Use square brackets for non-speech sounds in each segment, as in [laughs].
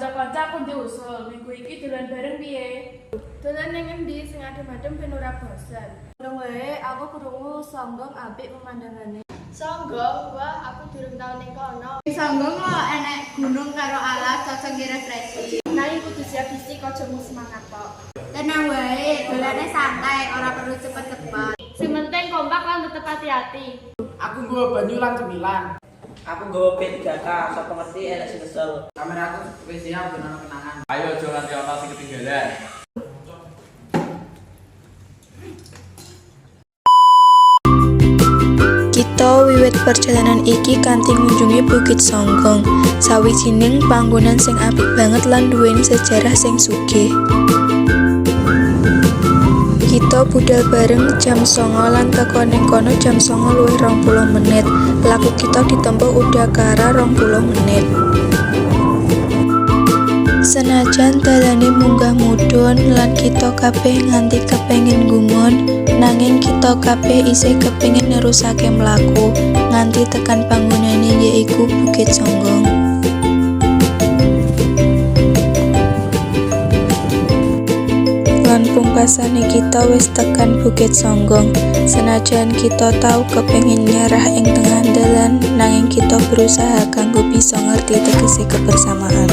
kanca-kancaku ndek usul minggu iki dolan bareng piye? Dolan ning endi sing adem-adem ben ora bosan. Ngono wae, aku krungu sanggong apik pemandangane. Sanggong, wah aku durung tau ning kono. Sanggong lo enek gunung karo alas cocok di refreshi. Nah, iku kudu siap isi kaca semangat kok. Tenang wae, dolane santai, ora perlu cepet-cepet. Sing penting kompak lan tetep hati-hati. Aku gua banyu lan cemilan. Aku nggawa P3K, sapa ngerti enek sing kesel. Kamera aku wis siap ben ana kenangan. Ayo aja nganti ana sing ketinggalan. Kita wiwit perjalanan iki kanthi ngunjungi Bukit Songgong, sawijining panggonan sing apik banget lan duweni sejarah sing sugih. Budal bareng jam songo lan teko ning kono jam songo luwih rong puluh menit. Laku kita ditempuh udakara rong puluh menit. Senajan dalane munggah mudhun lan kita kabeh nganti kepengin gumun, nanging kita kabeh isih kepengin nerusake mlaku nganti tekan panggonane yaiku Bukit Songgong. Lan pungkasane kita wis tekan Bukit Songgong. Senajan kita tahu kepengin nyerah ing tengah dalan, nanging kita berusaha kanggo bisa ngerti tegese kebersamaan.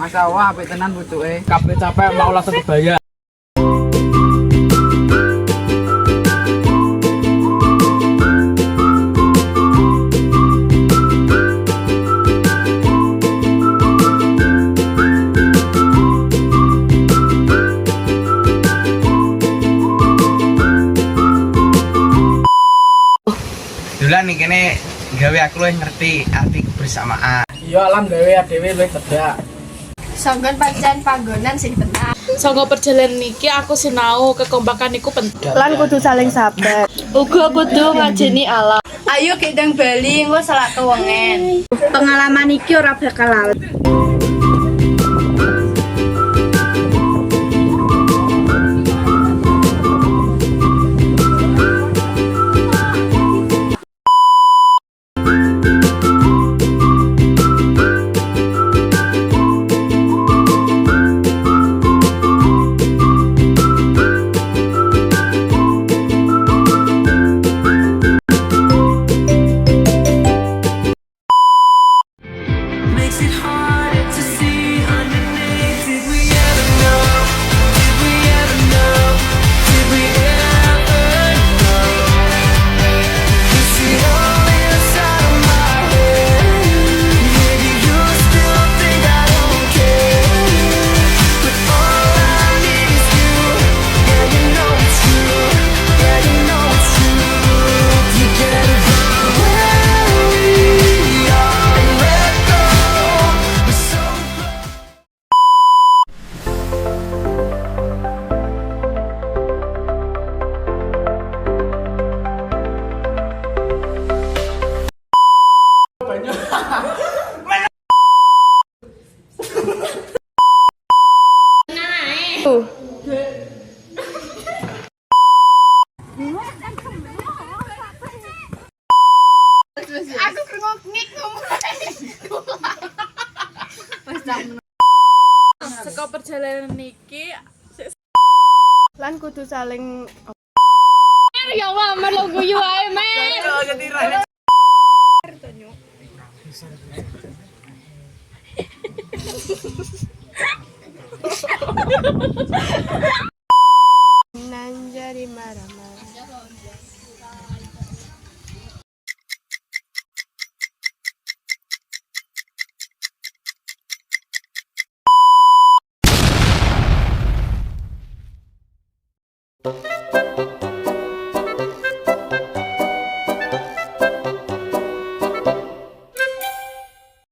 Mas Awah apik tenan pucuke. Kabeh capek mau langsung kebaya. Duluan nih kene gawe aku luwih ngerti arti kebersamaan. Iya alam gawe dhewe luwih cedak. Songgon pancen panggonan sing tenang. Saka perjalanan iki aku sinau kekompakan iku penting. Lan kudu saling sabar. Uga kudu ngajeni alam. Ayo kita Bali engko selak kewengen. Pengalaman iki ora bakal lali. Aku krungu ngik perjalanan iki Lan kudu saling Ya Allah, melu guyu ae, men. [laughs] なんじゃりまらま